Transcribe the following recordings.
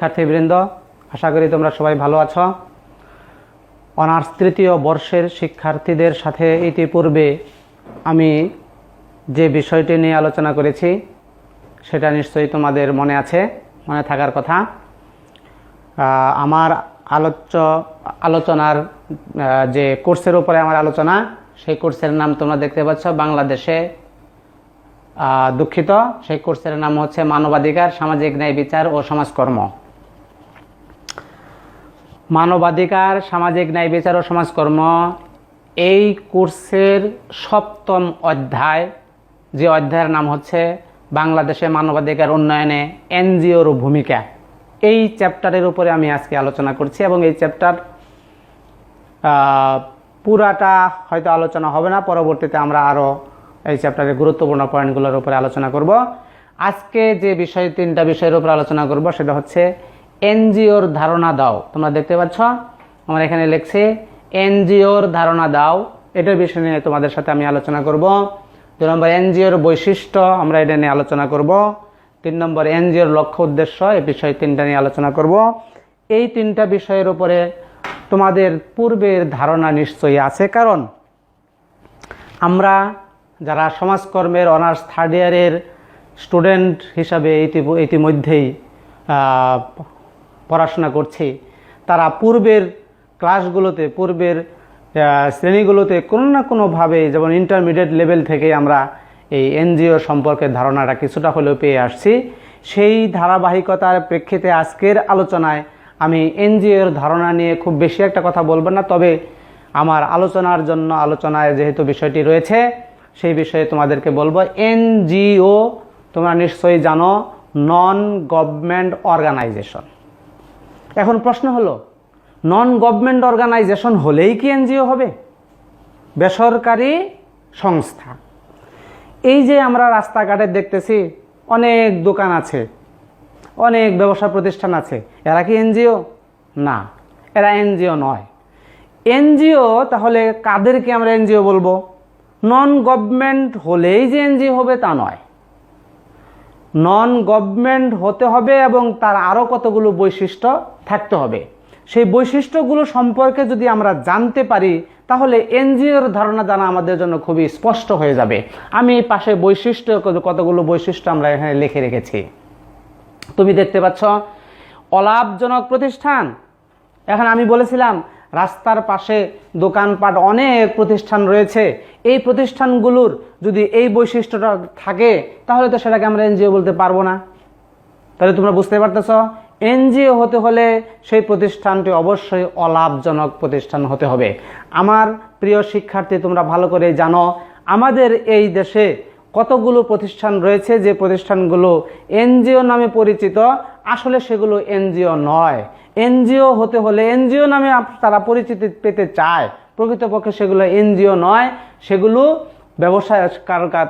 শিক্ষার্থীবৃন্দ আশা করি তোমরা সবাই ভালো আছো। অনার্স তৃতীয় বর্ষের শিক্ষার্থীদের সাথে ইতিপূর্বে আমি যে বিষয়টি নিয়ে আলোচনা করেছি, সেটা নিশ্চয়ই তোমাদের মনে আছে, মনে থাকার কথা। আমার আলোচ্য, আলোচনার যে কোর্সের উপরে আমার আলোচনা, সেই কোর্সের নাম তোমরা দেখতে পাচ্ছ, বাংলাদেশে দুঃখিত। সেই কোর্সের নাম হচ্ছে মানবাধিকার, সামাজিক ন্যায় বিচার ও সমাজকর্ম। মানবাধিকার, সামাজিক ন্যায় বিচার ও সমাজকর্ম এই কোর্সের সপ্তম অধ্যায়, যে অধ্যায়ের নাম হচ্ছে বাংলাদেশে মানবাধিকার উন্নয়নে এনজিওর ভূমিকা। এই চ্যাপ্টারের উপরে আমি আজকে আলোচনা করছি এবং এই চ্যাপ্টার পুরাটা হয়তো আলোচনা হবে না, পরবর্তীতে আমরা আরও এই চ্যাপ্টারের গুরুত্বপূর্ণ পয়েন্টগুলোর উপরে আলোচনা করব। আজকে যে বিষয়, তিনটা বিষয়ের উপরে আলোচনা করব, সেটা হচ্ছে এনজিওর ধারণা দাও। তোমরা দেখতে পাচ্ছ? আমরা এখানে লিখছি, এনজিওর ধারণা দাও। এটার বিষয় নিয়ে তোমাদের সাথে আমি আলোচনা করব। দুই নম্বর, এনজিওর বৈশিষ্ট্য আমরা এটা নিয়ে আলোচনা করব। তিন নম্বর, এনজিওর লক্ষ্য উদ্দেশ্য এই বিষয় তিনটা নিয়ে আলোচনা করব। এই তিনটা বিষয়ের উপরে তোমাদের পূর্বের ধারণা নিশ্চয়ই আছে। কারণ আমরা যারা সমাজকর্মের অনার্স থার্ড ইয়ারের স্টুডেন্ট হিসাবে ইতিমধ্যেই পড়াশোনা করছি, তারা পূর্বের ক্লাসগুলোতে, পূর্বের শ্রেণীগুলোতে কোনো না কোনোভাবে যেমন ইন্টারমিডিয়েট লেভেল থেকে আমরা এই এনজিও সম্পর্কে ধারণাটা কিছুটা হলেও পেয়ে আসছি। সেই ধারাবাহিকতার প্রেক্ষিতে আজকের আলোচনায় আমি এনজিওর ধারণা নিয়ে খুব বেশি একটা কথা বলব না, তবে আমার আলোচনার জন্য আলোচনায় যেহেতু বিষয়টি রয়েছে, সেই বিষয়ে তোমাদেরকে বলব, এনজিও তোমরা নিশ্চয়ই জানো নন গভর্নমেন্ট অর্গানাইজেশন এখন প্রশ্ন হলো নন গভর্নমেন্ট অর্গানাইজেশন হলেই কি এনজিও হবে? বেসরকারি সংস্থা। এই যে আমরা রাস্তাঘাটে দেখতেছি, অনেক দোকান আছে, অনেক ব্যবসা প্রতিষ্ঠান আছে, এরা কি এনজিও? না, এরা এনজিও নয়। এনজিও তাহলে কাদেরকে আমরা এনজিও বলব? নন গভর্নমেন্ট হলেই যে এনজিও হবে তা নয়। নন গভর্নমেন্ট হতে হবে এবং তার আরও কতগুলো বৈশিষ্ট্য থাকতে হবে। সেই বৈশিষ্ট্যগুলো সম্পর্কে যদি আমরা জানতে পারি, তাহলে এনজিওর ধারণা জানা আমাদের জন্য খুবই স্পষ্ট হয়ে যাবে। আমি এই পাশে বৈশিষ্ট্য, কতগুলো বৈশিষ্ট্য আমরা এখানে লিখে রেখেছি। তুমি দেখতে পাচ্ছ, অলাভজনক প্রতিষ্ঠান। এখন আমি বলেছিলাম রাস্তার পাশে দোকানপাট অনেক প্রতিষ্ঠান রয়েছে। এই প্রতিষ্ঠানগুলোর যদি এই বৈশিষ্ট্যটা থাকে, তাহলে তো সেটাকে আমরা এনজিও বলতে পারব না। তাহলে তোমরা বুঝতে পারতেছ? এনজিও হতে হলে সেই প্রতিষ্ঠানটি অবশ্যই অলাভজনক প্রতিষ্ঠান হতে হবে। আমার প্রিয় শিক্ষার্থী, তোমরা ভালো করে জানো, আমাদের এই দেশে কতগুলো প্রতিষ্ঠান রয়েছে যে প্রতিষ্ঠানগুলো এনজিও নামে পরিচিত? আসলে সেগুলো এনজিও নয়। এনজিও হতে হলে এনজিও নামে তারা পরিচিতি পেতে চায়। প্রকৃতপক্ষে সেগুলো এনজিও নয়। সেগুলো ব্যবসায়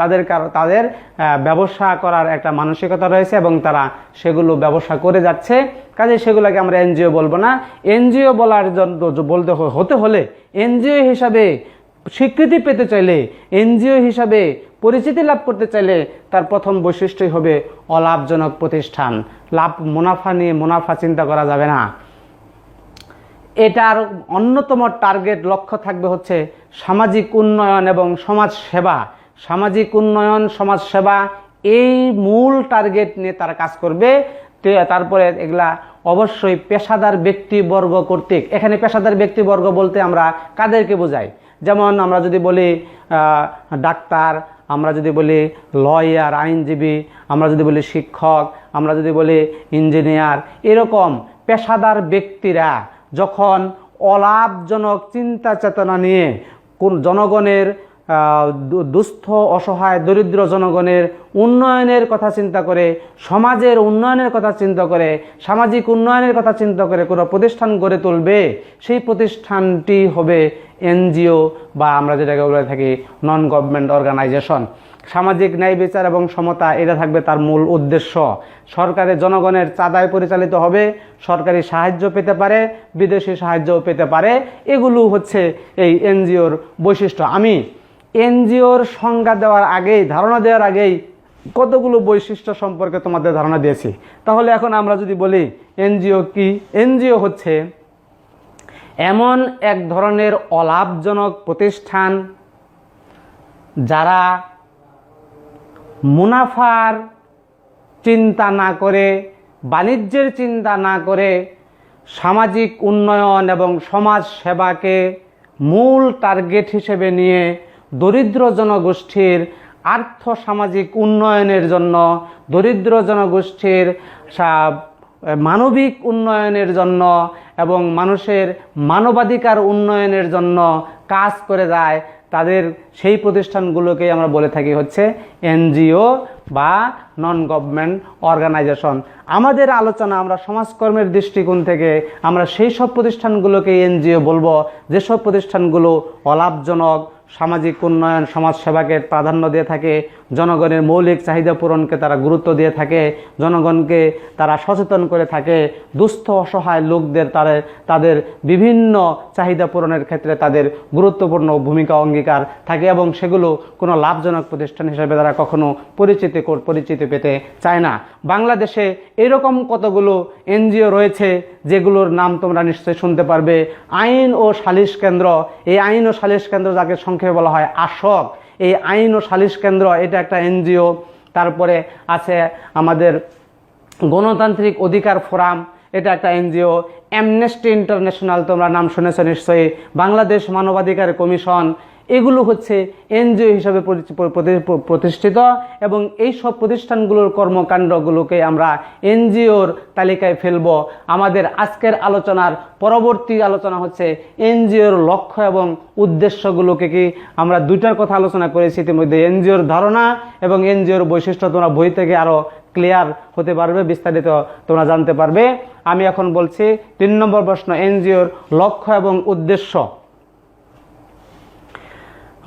তাদের তাদের ব্যবসা করার একটা মানসিকতা রয়েছে এবং তারা সেগুলো ব্যবসা করে যাচ্ছে। কাজে সেগুলোকে আমরা এনজিও বলব না। এনজিও বলার জন্য বলতে হতে হলে এনজিও হিসাবে স্বীকৃতি পেতে চাইলে এনজিও হিসাবে পরিচিতি লাভ করতে চাইলে তার প্রথম বৈশিষ্ট্যই হবে অলাভজনক প্রতিষ্ঠান। লাভ মুনাফা নিয়ে মুনাফা চিন্তা করা যাবে না। এটার অন্যতম টার্গেট লক্ষ্য থাকবে হচ্ছে সামাজিক উন্নয়ন এবং সমাজ সেবা সামাজিক উন্নয়ন সমাজ সেবা এই মূল টার্গেট নিয়ে তারা কাজ করবে। তারপরে এগুলা অবশ্যই পেশাদার ব্যক্তিবর্গ কর্তৃক। এখানে পেশাদার ব্যক্তিবর্গ বলতে আমরা কাদেরকে বোঝাই? যেমন আমরা যদি বলি ডাক্তার, আমরা যদি বলি লয়ার আইনজীবী, আমরা যদি বলি শিক্ষক, আমরা যদি বলি ইঞ্জিনিয়ার এরকম পেশাদার ব্যক্তিরা যখন অলাভজনক চিন্তা চেতনা নিয়ে কোন জনগণের দুস্থ, অসহায়, দরিদ্র জনগণের উন্নয়নের কথা চিন্তা করে, সমাজের উন্নয়নের কথা চিন্তা করে, সামাজিক উন্নয়নের কথা চিন্তা করে কোনো প্রতিষ্ঠান গড়ে তুলবে, সেই প্রতিষ্ঠানটি হবে এনজিও বা আমরা যেটাকে বলে থাকি নন গভর্নমেন্ট অর্গানাইজেশন সামাজিক ন্যায় বিচার এবং সমতা, এটা থাকবে তার মূল উদ্দেশ্য। সরকারের জনগণের চাঁদায় পরিচালিত হবে, সরকারি সাহায্য পেতে পারে, বিদেশি সাহায্যও পেতে পারে, এগুলো হচ্ছে এই এনজিওর বৈশিষ্ট্য। আমি এনজিওর সংজ্ঞা দেওয়ার আগেই, ধারণা দেওয়ার আগেই কতগুলো বৈশিষ্ট্য সম্পর্কে তোমাদের ধারণা দিয়েছি। তাহলে এখন আমরা যদি বলি, এনজিও কি? এনজিও হচ্ছে এমন এক ধরনের অলাভজনক প্রতিষ্ঠান যারা মুনাফার চিন্তা না করে, বাণিজ্যের চিন্তা না করে সামাজিক উন্নয়ন এবং সমাজ সেবাকে মূল টার্গেট হিসেবে নিয়ে দরিদ্র জনগোষ্ঠীর আর্থ সামাজিক উন্নয়নের জন্য, দরিদ্র জনগোষ্ঠীর মানবিক উন্নয়নের জন্য এবং মানুষের মানবাধিকার উন্নয়নের জন্য কাজ করে যায়, তাদের সেই প্রতিষ্ঠানগুলোকে আমরা বলে থাকি হচ্ছে এনজিও বা নন গভর্নমেন্ট অর্গানাইজেশন আমাদের আলোচনা আমরা সমাজকর্মের দৃষ্টিকোণ থেকে আমরা সেই সব প্রতিষ্ঠানগুলোকে এনজিও বলব, যেসব প্রতিষ্ঠানগুলো অলাভজনক সামাজিক উন্নয়ন সমাজ সেবাকে প্রাধান্য দিয়ে থাকে, জনগণের মৌলিক চাহিদা পূরণকে তারা গুরুত্ব দিয়ে থাকে, জনগণকে তারা সচেতন করে থাকে, দুস্থ, অসহায় লোকদের তারা, তাদের বিভিন্ন চাহিদা পূরণের ক্ষেত্রে তাদের গুরুত্বপূর্ণ ভূমিকা, অঙ্গীকার থাকে এবং সেগুলো কোনো লাভজনক প্রতিষ্ঠান হিসেবে তারা কখনো পরিচিতি পরিচিতি পেতে চায় না। বাংলাদেশে এরকম কতগুলো এনজিও রয়েছে যেগুলোর নাম তোমরা নিশ্চয়ই শুনতে পারবে। আইন ও সালিশ কেন্দ্র, এই আইন ও সালিশ কেন্দ্র যাকে সংক্ষেপে বলা হয় আশক এই আইন ও সালিশ কেন্দ্র, এটা একটা এনজিও, তারপরে আছে আমাদের গণতান্ত্রিক অধিকার ফোরাম, এটা একটা এনজিও অ্যামনেস্টি ইন্টারন্যাশনাল তোমরা নাম শুনেছ নিশ্চয়ই, বাংলাদেশ মানবাধিকার কমিশন এগুলো হচ্ছে এনজিও হিসাবে প্রতিষ্ঠিত এবং এই সব প্রতিষ্ঠানগুলোর কর্মকাণ্ডগুলোকে আমরা এনজিওর তালিকায় ফেলব। আমাদের আজকের আলোচনার পরবর্তী আলোচনা হচ্ছে এনজিওর লক্ষ্য এবং উদ্দেশ্যগুলোকে কি আমরা দুইটার কথা আলোচনা করেছি, ইতিমধ্যে এনজিওর ধারণা এবং এনজিওর বৈশিষ্ট্য তোমরা বই থেকে আরও ক্লিয়ার হতে পারবে, বিস্তারিত তোমরা জানতে পারবে। আমি এখন বলছি, তিন নম্বর প্রশ্ন, এনজিওর লক্ষ্য এবং উদ্দেশ্য।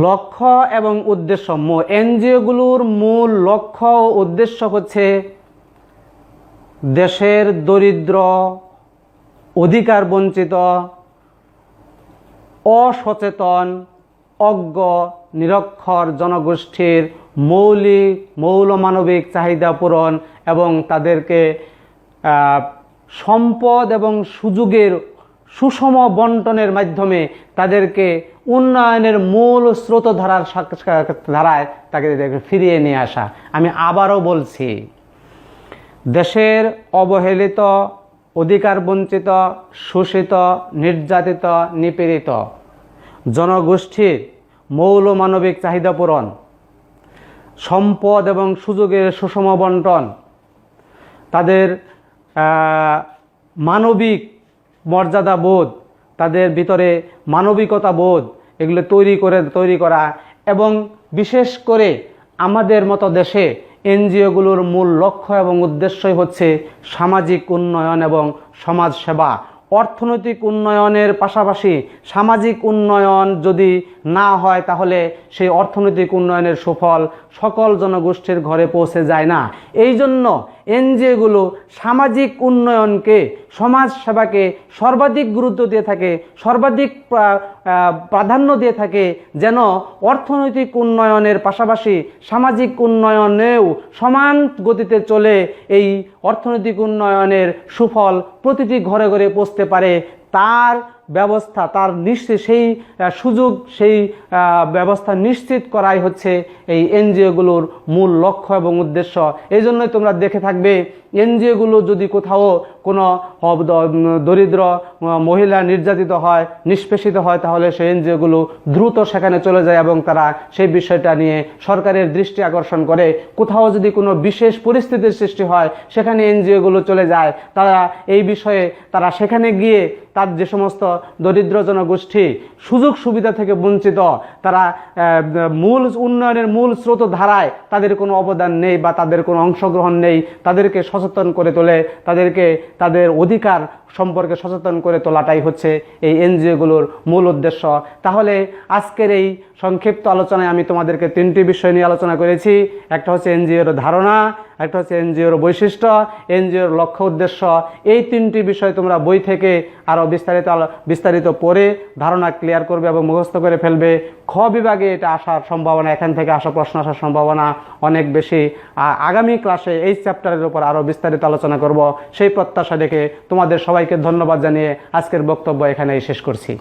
লক্ষ্য এবং উদ্দেশ্য। এনজিওগুলোর মূল লক্ষ্য ও উদ্দেশ্য হচ্ছে দেশের দরিদ্র, অধিকার বঞ্চিত, অসচেতন, অজ্ঞ, নিরক্ষর জনগোষ্ঠীর মৌলিক মৌলমানবিক চাহিদা পূরণ এবং তাদেরকে সম্পদ এবং সুযোগের সুষম বন্টনের মাধ্যমে তাদেরকে উন্নয়নের মূল স্রোতধারার ধারায় তাকে ফিরিয়ে নিয়ে আসা। আমি আবারও বলছি, দেশের অবহেলিত, অধিকার বঞ্চিত, শোষিত, নির্যাতিত, নিপীড়িত জনগোষ্ঠীর মৌল মানবিক চাহিদা পূরণ, সম্পদ এবং সুযোগের সুষম বন্টন, তাদের মানবিক মর্যাদা বোধ তাদের ভিতরে মানবিকতা বোধ এগুলো তৈরি করে, তৈরি করা এবং বিশেষ করে আমাদের মতো দেশে এনজিওগুলোর মূল লক্ষ্য এবং উদ্দেশ্যই হচ্ছে সামাজিক উন্নয়ন এবং সমাজ সেবা অর্থনৈতিক উন্নয়নের পাশাপাশি সামাজিক উন্নয়ন যদি না হয় তাহলে সেই অর্থনৈতিক উন্নয়নের সুফল সকল জনগোষ্ঠীর ঘরে পৌঁছে যায় না। এই জন্য এনজিওগুলো সামাজিক উন্নয়নকে সমাজ সেবাকে সর্বাধিক গুরুত্ব দিয়ে থাকে, সর্বাধিক প্রাধান্য দিয়ে থাকে, যেন অর্থনৈতিক উন্নয়নের পাশাপাশি সামাজিক উন্নয়নেও সমান গতিতে চলে এই অর্থনৈতিক উন্নয়নের সুফল প্রতিটি ঘরে ঘরে পৌঁছতে পারে, তার ব্যবস্থা, তার নিশ্চিত সেই সুযোগ, সেই ব্যবস্থা নিশ্চিত করাই হচ্ছে এই এনজিওগুলোর মূল লক্ষ্য এবং উদ্দেশ্য। এই জন্যই তোমরা দেখে থাকবে, এনজিওগুলো যদি কোথাও কোনো দরিদ্র মহিলা নির্যাতিত হয়, নিষ্পেষিত হয়, তাহলে সেই এনজিওগুলো দ্রুত সেখানে চলে যায় এবং তারা সেই বিষয়টা নিয়ে সরকারের দৃষ্টি আকর্ষণ করে। কোথাও যদি কোনো বিশেষ পরিস্থিতির সৃষ্টি হয়, সেখানে এনজিওগুলো চলে যায়। তারা এই বিষয়ে, তারা সেখানে গিয়ে তার যে সমস্ত দরিদ্র জনগোষ্ঠী সুযোগ সুবিধা থেকে বঞ্চিত, তারা মূল উন্নয়নের মূল স্রোত ধারায় তাদের কোনো অবদান নেই বা তাদের কোনো অংশগ্রহণ নেই, তাদেরকে সচেতন করে তোলে, তাদেরকে, তাদের অধিকার সম্পর্কে সচেতন করে তোলাটাই হচ্ছে এই এনজিওগুলোর মূল উদ্দেশ্য। তাহলে আজকের এই সংক্ষিপ্ত আলোচনায় আমি তোমাদেরকে তিনটি বিষয় নিয়ে আলোচনা করেছি। একটা হচ্ছে এনজিওর ধারণা, একটা হচ্ছে এনজিওর বৈশিষ্ট্য, এনজিওর লক্ষ্য উদ্দেশ্য। এই তিনটি বিষয় তোমরা বই থেকে আরও বিস্তারিত বিস্তারিত পড়ে ধারণা ক্লিয়ার করবে এবং মুখস্থ করে ফেলবে। খ বিভাগে এটা আসার সম্ভাবনা, এখান থেকে আসা প্রশ্ন আসার সম্ভাবনা অনেক বেশি। আগামী ক্লাসে এই চ্যাপ্টারের উপর আরও বিস্তারিত আলোচনা করব। সেই প্রত্যাশা দেখে তোমাদের সবাইকে ধন্যবাদ জানিয়ে আজকের বক্তব্য এখানেই শেষ করছি।